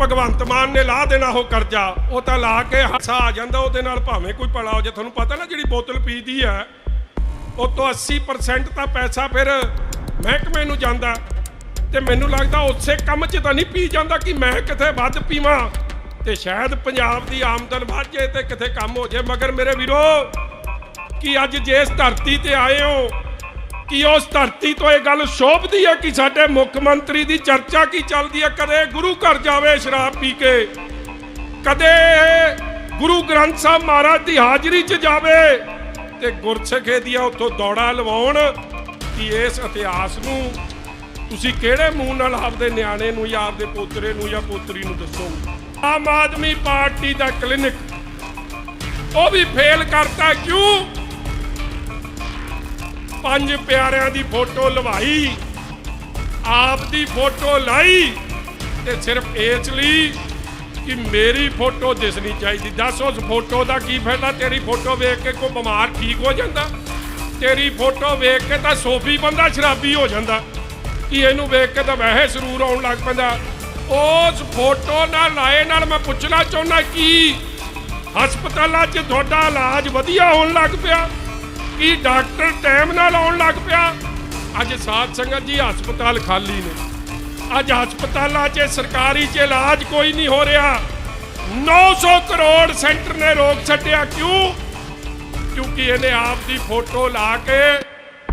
ਭਗਵੰਤ ਮਾਨ ਨੇ ਲਾ ਦੇਣਾ ਉਹ ਕਰਜ਼ਾ, ਉਹ ਤਾਂ ਲਾ ਕੇ ਹਾਸਾ ਆ ਜਾਂਦਾ, ਉਹਦੇ ਨਾਲ ਭਾਵੇਂ ਕੋਈ ਭਲਾ ਹੋ ਜੇ। ਤੁਹਾਨੂੰ ਪਤਾ ਨਾ ਜਿਹੜੀ ਬੋਤਲ ਪੀਦੀ ਹੈ, ਉਹ ਤੋਂ 80% ਤਾਂ ਪੈਸਾ ਫਿਰ ਮਹਿਕਮੇ ਨੂੰ ਜਾਂਦਾ। ਤੇ ਮੈਨੂੰ ਲੱਗਦਾ ਉਸੇ ਕੰਮ 'ਚ ਤਾਂ ਨਹੀਂ ਪੀ ਜਾਂਦਾ ਕਿ ਮੈਂ ਕਿਤੇ ਵੱਧ ਪੀਵਾਂ। ਤੇ ਸ਼ਾਇਦ ਪੰਜਾਬ ਦੀ ਆਮਦਨ ਵੱਧ ਜੇ ਤੇ ਕਿਤੇ ਕੰਮ ਹੋ ਜੇ ਮਗਰ ਮੇਰੇ ਵੀਰੋ, ਕਿ ਅੱਜ ਜਿਸ ਧਰਤੀ ਤੇ ਆਏ ਹੋ ਕਿ ਉਸ ਧਰਤੀ ਤੋਂ ਇਹ ਗੱਲ ਸ਼ੋਭਦੀ ਹੈ ਕਿ ਸਾਡੇ ਮੁੱਖ ਮੰਤਰੀ ਦੀ ਚਰਚਾ ਕੀ ਚੱਲਦੀ ਹੈ? ਕਦੇ ਗੁਰੂ ਘਰ ਜਾਵੇ ਸ਼ਰਾਬ ਪੀ ਕੇ, ਕਦੇ ਗੁਰੂ ਗ੍ਰੰਥ ਸਾਹਿਬ ਮਹਾਰਾਜ ਦੀ ਹਾਜ਼ਰੀ 'ਚ ਜਾਵੇ ਤੇ ਗੁਰਸਿੱਖੇ ਦੀਆਂ ਉੱਥੋਂ ਦੌੜਾ ਲਵਾਉਣ ਕਿ ਇਸ ਇਤਿਹਾਸ ਨੂੰ ਤੁਸੀਂ ਕਿਹੜੇ ਮੂੰਹ ਨਾਲ ਆਪਦੇ ਨਿਆਣੇ ਨੂੰ ਜਾਂ ਆਪਦੇ ਪੋਤਰੇ ਨੂੰ ਜਾਂ ਪੋਤਰੀ ਨੂੰ ਦੱਸੋ? ਆਮ ਆਦਮੀ ਪਾਰਟੀ ਦਾ ਕਲੀਨਿਕ ਉਹ ਵੀ ਫੇਲ ਕਰਤਾ ਕਿਉਂ? ਪੰਜ ਪਿਆਰਿਆਂ ਦੀ ਫੋਟੋ ਲਵਾਈ, ਆਪ ਦੀ ਫੋਟੋ ਲਾਈ ਤੇ ਸਿਰਫ ਇਸ ਲਈ ਕਿ ਮੇਰੀ ਫੋਟੋ ਦਿਸਣੀ ਚਾਹੀਦੀ। ਦੱਸ ਉਸ ਫੋਟੋ ਦਾ ਕੀ ਫਾਇਦਾ? ਤੇਰੀ ਫੋਟੋ ਵੇਖ ਕੇ ਕੋਈ ਬਿਮਾਰ ਠੀਕ ਹੋ ਜਾਂਦਾ। ਤੇਰੀ ਫੋਟੋ ਵੇਖ ਕੇ ਤਾਂ ਸੋਫੀ ਬੰਦਾ ਸ਼ਰਾਬੀ ਹੋ ਜਾਂਦਾ। ਕਿ ਇਹਨੂੰ ਵੇਖ ਕੇ ਤਾਂ ਵੈਸੇ ਸਰੂਰ ਆਉਣ ਲੱਗ ਪੈਂਦਾ। ਉਸ ਫੋਟੋ ਨਾਲ ਲਾਏ ਨਾਲ ਮੈਂ ਪੁੱਛਣਾ ਚਾਹੁੰਦਾ ਕੀ? ਹਸਪਤਾਲਾਂ 'ਚ ਤੁਹਾਡਾ ਇਲਾਜ ਵਧੀਆ ਹੋਣ ਲੱਗ ਪਿਆ? ਕੀ ਡਾਕਟਰ ਟਾਈਮ ਨਾਲ ਆਉਣ ਲੱਗ ਪਿਆ? ਅੱਜ ਸਾਧ ਸੰਗਤ ਜੀ ਹਸਪਤਾਲ ਖਾਲੀ ਨੇ। ਅੱਜ ਹਸਪਤਾਲਾਂ 'ਚ, ਸਰਕਾਰੀ 'ਚ ਇਲਾਜ ਕੋਈ ਨਹੀਂ ਹੋ ਰਿਹਾ। 900 ਕਰੋੜ ਸੈਂਟਰ ਨੇ ਰੋਕ ਛੱਡਿਆ ਕਿਉਂ? ਕਿਉਂਕਿ ਇਹਨੇ ਆਪ ਦੀ ਫੋਟੋ ਲਾ ਕੇ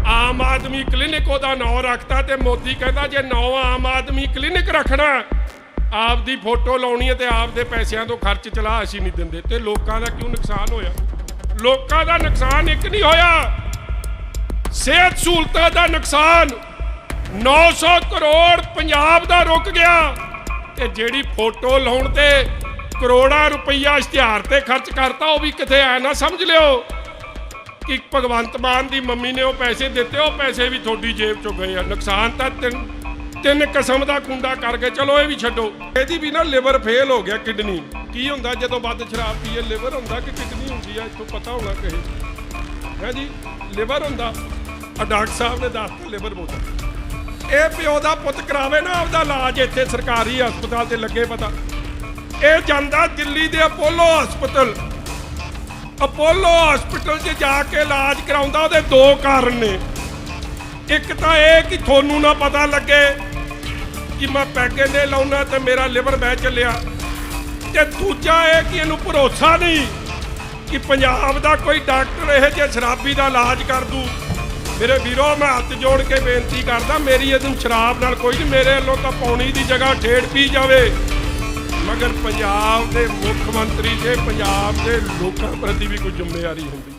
ਆਮ ਆਦਮੀ ਕਲੀਨਿਕ ਉਹਦਾ ਨਾਂ ਰੱਖਤਾ ਤੇ ਮੋਦੀ ਕਹਿੰਦਾ ਜੇ ਨੌ ਆਮ ਆਦਮੀ ਕਲੀਨਿਕ ਰੱਖਣਾ, ਆਪ ਦੀ ਫੋਟੋ ਲਾਉਣੀ ਹੈ ਤੇ ਆਪ ਦੇ ਪੈਸਿਆਂ ਤੋਂ ਖਰਚ ਚਲਾ ਅਸੀਂ ਨਹੀਂ ਦਿੰਦੇ ਤੇ ਲੋਕਾਂ ਦਾ ਕਿਉਂ ਨੁਕਸਾਨ ਹੋਇਆ? ਲੋਕਾਂ ਦਾ ਨੁਕਸਾਨ ਇੱਕ ਨਹੀਂ ਹੋਇਆ। ਸਿਹਤ ਸਹੂਲਤਾਂ ਦਾ ਨੁਕਸਾਨ 900 ਕਰੋੜ ਪੰਜਾਬ ਦਾ ਰੁਕ ਗਿਆ। ਤੇ ਜਿਹੜੀ ਫੋਟੋ ਲਾਉਣ ਤੇ ਕਰੋੜਾਂ ਰੁਪਈਆ ਇਸ਼ਤਿਹਾਰ ਤੇ ਖਰਚ ਕਰਤਾ, ਉਹ ਵੀ ਕਿਤੇ ਐ ਨਾ ਸਮਝ ਲਿਓ ਕਿ ਭਗਵੰਤ ਮਾਨ ਦੀ ਮੰਮੀ ਨੇ ਉਹ ਪੈਸੇ ਦਿੱਤੇ, ਉਹ ਪੈਸੇ ਵੀ ਤੁਹਾਡੀ ਜੇਬ ਚੋਂ ਗਏ ਆ। ਨੁਕਸਾਨ ਤਾਂ ਤਿੰਨ ਤਿੰਨ ਕਿਸਮ ਦਾ ਕੁੰਡਾ ਕਰਕੇ, ਚਲੋ ਇਹ ਵੀ ਛੱਡੋ। ਇਹਦੀ ਵੀ ਨਾ ਲਿਵਰ ਫੇਲ ਹੋ ਗਿਆ, ਕਿਡਨੀ ਕੀ ਹੁੰਦਾ ਜਦੋਂ ਵੱਧ ਸ਼ਰਾਬ ਪੀਏ ਲਿਵਰ ਹੁੰਦਾ ਕਿ ਕਿਡਨੀ ਹੁੰਦੀ ਆ, ਇੱਥੋਂ ਪਤਾ ਹੋਣਾ ਕਹੇ ਹੈ ਜੀ? ਲਿਵਰ ਹੁੰਦਾ। ਆ ਡਾਕਟਰ ਸਾਹਿਬ ਨੇ ਦੱਸਤਾ ਲਿਵਰ ਬੋਤਲ ਇਹ ਪਿਓ ਦਾ ਪੁੱਤ ਕਰਾਵੇ ਨਾ, ਆਪਦਾ ਇਲਾਜ ਇੱਥੇ ਸਰਕਾਰੀ ਹਸਪਤਾਲ ਤੇ ਲੱਗੇ ਪਤਾ। ਇਹ ਜਾਂਦਾ ਦਿੱਲੀ ਦੇ ਅਪੋਲੋ ਹਸਪਤਾਲ ਅਪੋਲੋ ਹਸਪੀਟਲ 'ਚ ਜਾ ਕੇ ਇਲਾਜ ਕਰਾਉਂਦਾ, ਉਹਦੇ ਦੋ ਕਾਰਨ ਨੇ। ਇੱਕ ਤਾਂ ਇਹ ਕਿ ਤੁਹਾਨੂੰ ਨਾ ਪਤਾ ਲੱਗੇ ਕਿ ਮੈਂ ਪੈਗੇ ਨੇ ਲਾਉਣਾ ਤੇ ਮੇਰਾ ਲਿਵਰ ਬਹਿ ਚੱਲਿਆ। ਤੇ ਦੂਜਾ ਇਹ ਕਿ ਇਹਨੂੰ ਭਰੋਸਾ ਨਹੀਂ ਕਿ ਪੰਜਾਬ ਦਾ ਕੋਈ ਡਾਕਟਰ ਇਹ ਜੇ ਸ਼ਰਾਬੀ ਦਾ ਇਲਾਜ ਕਰ ਦੂ? ਮੇਰੇ ਵੀਰੋ, ਮੈਂ ਹੱਥ ਜੋੜ ਕੇ ਬੇਨਤੀ ਕਰਦਾ, ਮੇਰੀ ਇਹਨੂੰ ਸ਼ਰਾਬ ਨਾਲ ਕੋਈ ਨਹੀਂ, ਮੇਰੇ ਵੱਲੋਂ ਤਾਂ ਪੌਣੀ ਦੀ ਜਗ੍ਹਾ ਠੇੜ ਪੀ ਜਾਵੇ। ਮਗਰ ਪੰਜਾਬ ਦੇ ਮੁੱਖ ਮੰਤਰੀ ਜੇ ਪੰਜਾਬ ਦੇ ਲੋਕਾਂ ਪ੍ਰਤੀ ਵੀ ਕੋਈ ਜ਼ਿੰਮੇਵਾਰੀ ਹੁੰਦੀ।